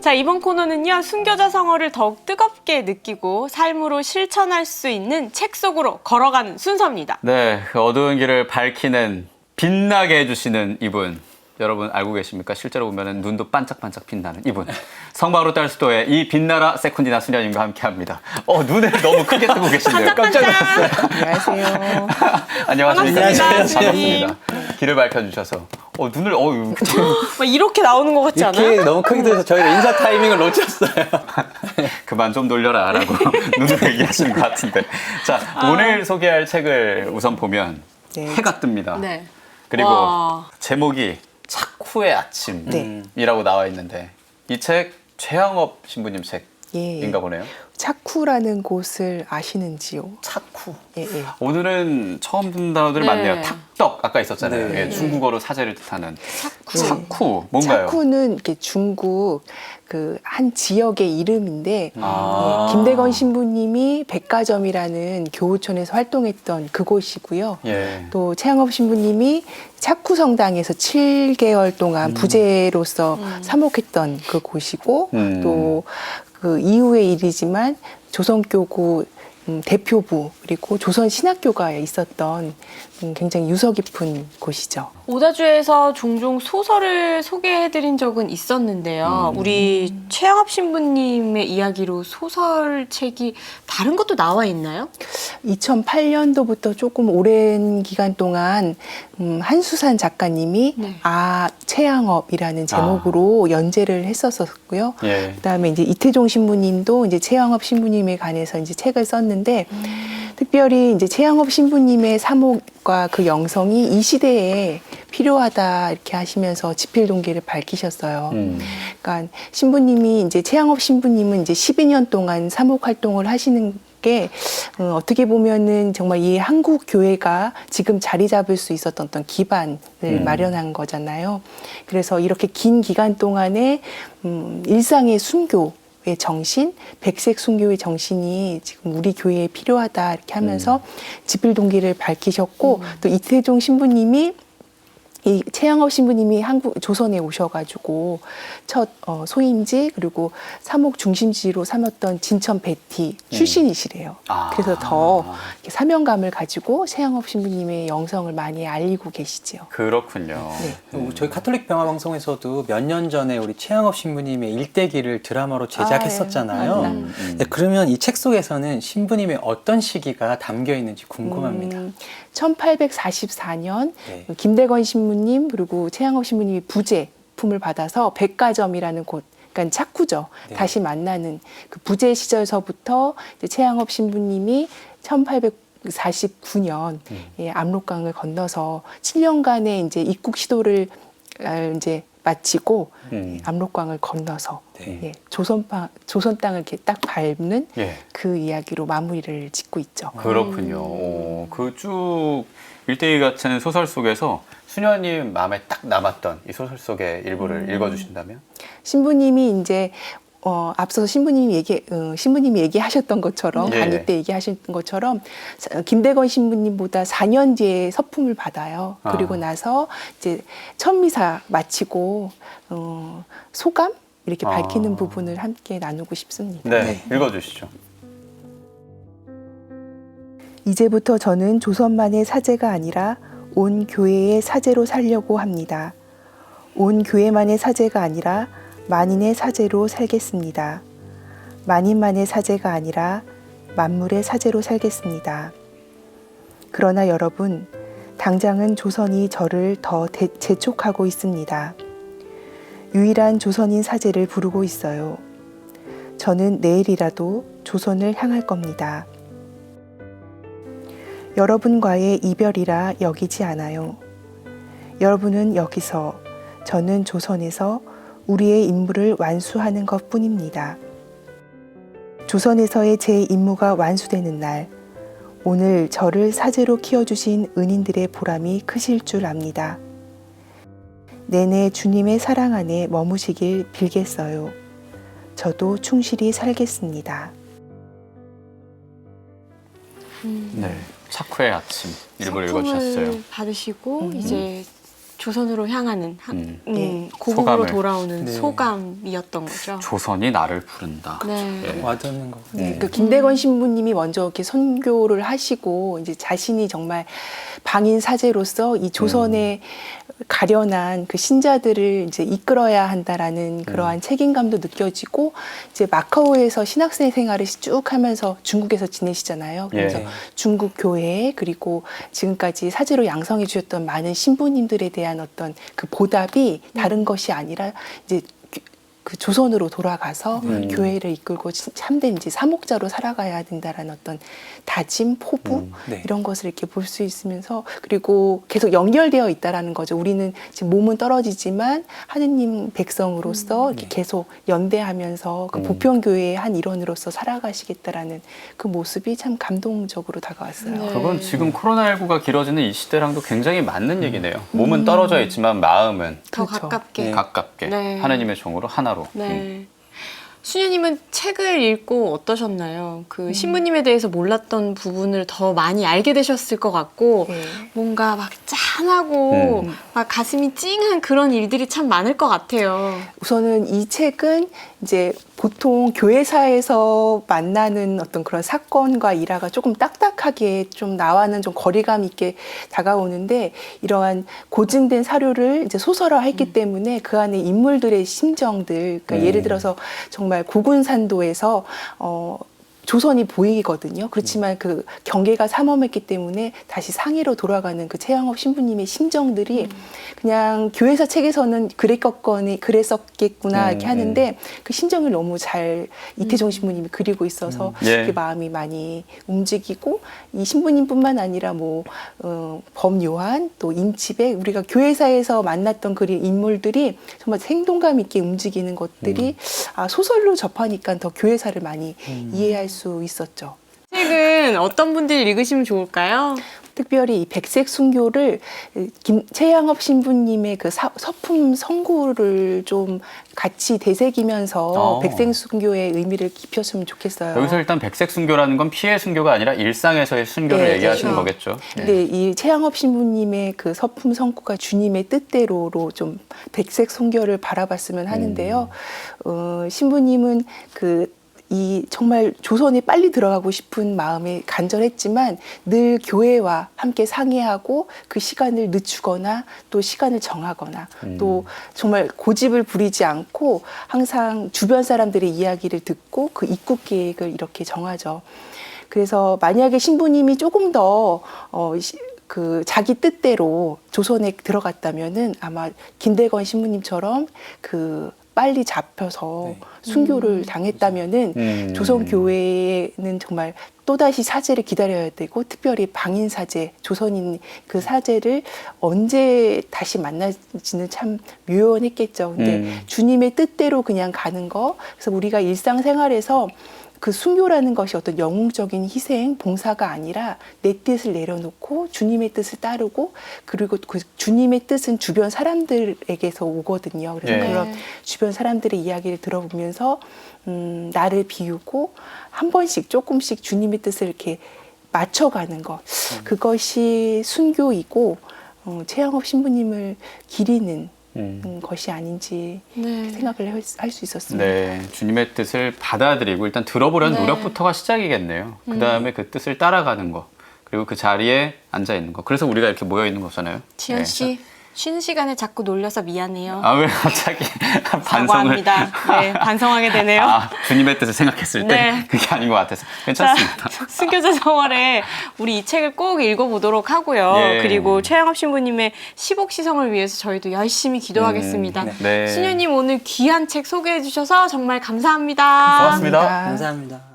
자, 이번 코너는요, 순교자 성어를 더욱 뜨겁게 느끼고 삶으로 실천할 수 있는 책 속으로 걸어가는 순서입니다. 네, 그 어두운 길을 밝히는 빛나게 해주시는 이분. 여러분 알고 계십니까? 실제로 보면 눈도 반짝반짝 빛나는 이분. 성바로 딸 수도의 이 빛나라 세쿤디나 수녀님과 함께합니다. 어 눈을 너무 크게 뜨고 계신데요. 깜짝 놀랐어요. 안녕하세요. 안녕하십니까? 반갑습니다, 반갑습니다. 길을 밝혀주셔서 어 눈을 어유 막 이렇게 나오는 것 같지 이렇게 않아요? 너무 크게 들어서 저희가 인사 타이밍을 놓쳤어요. 그만 좀 돌려라라고 눈을 얘기하시는 것 같은데. 자 오늘 소개할 책을 우선 보면 네. 해가 뜹니다. 네. 그리고 와. 제목이 차쿠의 아침이라고 네. 나와 있는데 이 책 최양업 신부님 책인가 예. 보네요. 차쿠라는 곳을 아시는지요? 차쿠. 예, 예. 오늘은 처음 듣는 단어들 네. 많네요. 탁떡 아까 있었잖아요. 네. 예, 중국어로 사제를 뜻하는 차쿠. 차쿠 뭔가요? 차쿠는 이렇게 중국 그 한 지역의 이름인데 아. 예, 김대건 신부님이 백가점이라는 교우촌에서 활동했던 그곳이고요. 예. 또 최양업 신부님이 차쿠 성당에서 7개월 동안 부제로서 사목했던 그 곳이고 음. 또 그 이후의 일이지만 조선교구 음, 대표부 그리고 조선 신학교가 있었던 음, 굉장히 유서 깊은 곳이죠. 오다주에서 종종 소설을 소개해드린 적은 있었는데요. 음. 우리 최영합 신부님의 이야기로 소설책이 다른 것도 나와 있나요? 2008년도부터 조금 오랜 기간 동안 음, 한수산 작가님이 네. 아 최양업이라는 제목으로 연재를 했었었고요. 예. 그다음에 이제 이태종 신부님도 이제 최양업 신부님에 관해서 이제 책을 썼는데 특별히 이제 최양업 신부님의 사목과 그 영성이 이 시대에 필요하다 이렇게 하시면서 지필 동기를 밝히셨어요. 음. 그러니까 신부님이 이제 최양업 신부님은 이제 12년 동안 사목 활동을 하시는 게 어, 어떻게 보면은 정말 이 한국 교회가 지금 자리 잡을 수 있었던 어떤 기반을 음. 마련한 거잖아요. 그래서 이렇게 긴 기간 동안에 음, 일상의 순교 의 정신, 백색 순교의 정신이 지금 우리 교회에 필요하다 이렇게 하면서 지필 동기를 밝히셨고 또 이태종 신부님이 이 최양업 신부님이 한국 조선에 오셔가지고 첫 어, 소임지 그리고 사목 중심지로 삼았던 진천 베티 출신이시래요. 아. 그래서 더 이렇게 사명감을 가지고 최양업 신부님의 영성을 많이 알리고 계시지요. 그렇군요. 네. 또 저희 카톨릭 병화 방송에서도 몇 년 전에 우리 최양업 신부님의 일대기를 드라마로 제작했었잖아요. 아, 예. 음, 음. 네, 그러면 이 책 속에서는 신부님의 어떤 시기가 담겨 있는지 궁금합니다. 음, 1844년 네. 김대건 신부님 그리고 최양업 신부님이 부제품을 받아서 백가점이라는 곳 그러니까 차쿠죠. 네. 다시 만나는 그 부제 시절서부터 이제 최양업 신부님이 1849년 음. 예, 압록강을 건너서 7년간의 이제 입국 시도를 아, 이제 마치고 음. 압록강을 건너서 네. 예, 조선 파, 조선 땅을 이렇게 딱 밟는 예. 그 이야기로 마무리를 짓고 있죠. 그렇군요. 오, 그쭉 일대기 같은 소설 속에서 수녀님 마음에 딱 남았던 이 소설 속의 일부를 읽어주신다면? 신부님이 이제 어, 앞서서 신부님이 얘기 어, 신부님이 얘기하셨던 것처럼 네. 강의 때 얘기하셨던 것처럼 사- 김대건 신부님보다 4년 뒤에 서품을 받아요. 아. 그리고 나서 이제 천미사 마치고 어, 소감 이렇게 아. 밝히는 부분을 함께 나누고 싶습니다. 네, 읽어주시죠. 이제부터 저는 조선만의 사제가 아니라 온 교회의 사제로 살려고 합니다. 온 교회만의 사제가 아니라 만인의 사제로 살겠습니다. 만인만의 사제가 아니라 만물의 사제로 살겠습니다. 그러나 여러분, 당장은 조선이 저를 더 대- 재촉하고 있습니다. 유일한 조선인 사제를 부르고 있어요. 저는 내일이라도 조선을 향할 겁니다. 여러분과의 이별이라 여기지 않아요. 여러분은 여기서, 저는 조선에서 우리의 임무를 완수하는 것 뿐입니다. 조선에서의 제 임무가 완수되는 날, 오늘 저를 사제로 키워주신 은인들의 보람이 크실 줄 압니다. 내내 주님의 사랑 안에 머무시길 빌겠어요. 저도 충실히 살겠습니다. 네. 차쿠의 아침 일부를 상품을 읽어주셨어요. 받으시고 음. 이제 조선으로 향하는 하- 음. 음, 네. 고국으로 소감을. 돌아오는 네. 소감이었던 거죠. 조선이 나를 부른다. 네. 예. 와닿는 거. 네, 그 김대건 신부님이 먼저 이렇게 선교를 하시고 이제 자신이 정말 방인 사제로서 이 조선에 가련한 그 신자들을 이제 이끌어야 한다라는 그러한 책임감도 느껴지고 이제 마카오에서 신학생 생활을 쭉 하면서 중국에서 지내시잖아요. 그래서 예. 중국 교회 그리고 지금까지 사제로 양성해 주셨던 많은 신부님들에 대한 어떤 그 보답이 다른 것이 아니라 이제 그- 그 조선으로 돌아가서 음. 교회를 이끌고 진- 참된 이제 사목자로 살아가야 된다라는 어떤 다짐, 포부 음, 네. 이런 것을 이렇게 볼 수 있으면서 그리고 계속 연결되어 있다라는 거죠. 우리는 지금 몸은 떨어지지만 하느님 백성으로서 이렇게 네. 계속 연대하면서 그 음. 보편 교회의 한 일원으로서 살아가시겠다라는 그 모습이 참 감동적으로 다가왔어요. 네. 그건 지금 코로나19가 길어지는 이 시대랑도 굉장히 맞는 얘기네요. 몸은 떨어져 있지만 마음은 더 그렇죠. 가깝게. 네. 가깝게 네. 하나님의 종으로 하나 로. 네. 음. 수녀님은 책을 읽고 어떠셨나요? 음. 그 신부님에 대해서 몰랐던 부분을 더 많이 알게 되셨을 것 같고 네. 뭔가 막 짠하고 음. 막 가슴이 찡한 그런 일들이 참 많을 것 같아요. 우선은 이 책은 이제 보통 교회사에서 만나는 어떤 그런 사건과 일화가 조금 딱딱하게 좀 나와는 좀 거리감 있게 다가오는데 이러한 고증된 사료를 이제 소설화했기 때문에 그 안에 인물들의 심정들 그러니까 음. 예를 들어서 정말 고군산도에서 어 조선이 보이거든요. 그렇지만 그 경계가 삼엄했기 때문에 다시 상해로 돌아가는 그 최양업 신부님의 심정들이 그냥 교회사 책에서는 그랬겠거니 그랬었겠구나 음, 이렇게 하는데 그 심정을 너무 잘 이태종 신부님이 그리고 있어서 음, 예. 그 마음이 많이 움직이고 이 신부님뿐만 아니라 뭐 어, 범요한 또 임치백 우리가 교회사에서 만났던 그 인물들이 정말 생동감 있게 움직이는 것들이 아, 소설로 접하니까 더 교회사를 많이 이해할 수 있었죠. 책은 어떤 분들이 읽으시면 좋을까요? 특별히 이 백색 순교를 김, 최양업 신부님의 그 사- 서품 선구를 좀 같이 되새기면서 어. 백색 순교의 의미를 깊혔으면 좋겠어요. 여기서 일단 백색 순교라는 건 피해 순교가 아니라 일상에서의 순교를 네, 얘기하시는 그렇죠. 거겠죠. 네. 근데 이 최양업 신부님의 그 서품 성구가 주님의 뜻대로로 좀 백색 순교를 바라봤으면 하는데요. 어, 신부님은 그 이 정말 조선에 빨리 들어가고 싶은 마음이 간절했지만 늘 교회와 함께 상의하고 그 시간을 늦추거나 또 시간을 정하거나 또 정말 고집을 부리지 않고 항상 주변 사람들의 이야기를 듣고 그 입국 계획을 이렇게 정하죠. 그래서 만약에 신부님이 조금 더 어, 시- 그 자기 뜻대로 조선에 들어갔다면은 아마 김대건 신부님처럼 그 빨리 잡혀서 네. 순교를 당했다면은 음. 조선 교회는 정말 또다시 사제를 기다려야 되고 특별히 방인 사제 조선인 그 사제를 언제 다시 만날지는 참 묘연했겠죠. 근데 음. 주님의 뜻대로 그냥 가는 거. 그래서 우리가 일상생활에서 그 순교라는 것이 어떤 영웅적인 희생, 봉사가 아니라 내 뜻을 내려놓고 주님의 뜻을 따르고 그리고 그 주님의 뜻은 주변 사람들에게서 오거든요. 그래서 예. 그런 주변 사람들의 이야기를 들어보면서 음, 나를 비우고 한 번씩 조금씩 주님의 뜻을 이렇게 맞춰가는 것 그것이 순교이고 어, 최양업 신부님을 기리는 음. 음, 것이 아닌지 네. 생각을 할 수 있었습니다. 네, 주님의 뜻을 받아들이고 일단 들어보려는 네. 노력부터가 시작이겠네요. 그 다음에 그 뜻을 따라가는 거, 그리고 그 자리에 앉아 있는 거. 그래서 우리가 이렇게 모여 있는 거잖아요. 지연 네. 씨 쉬는 시간에 자꾸 놀려서 미안해요. 아 왜 갑자기 반성을? 사과합니다. 네, 반성하게 되네요. 아 주님의 뜻을 생각했을 때 네. 그게 아닌 것 같아서 자, 괜찮습니다. 순교자 성월에 우리 이 책을 꼭 읽어보도록 하고요. 예. 그리고 최양업 신부님의 시복 시성을 위해서 저희도 열심히 기도하겠습니다. 음, 네. 수녀님 오늘 귀한 책 소개해 주셔서 정말 감사합니다. 고맙습니다. 감사합니다.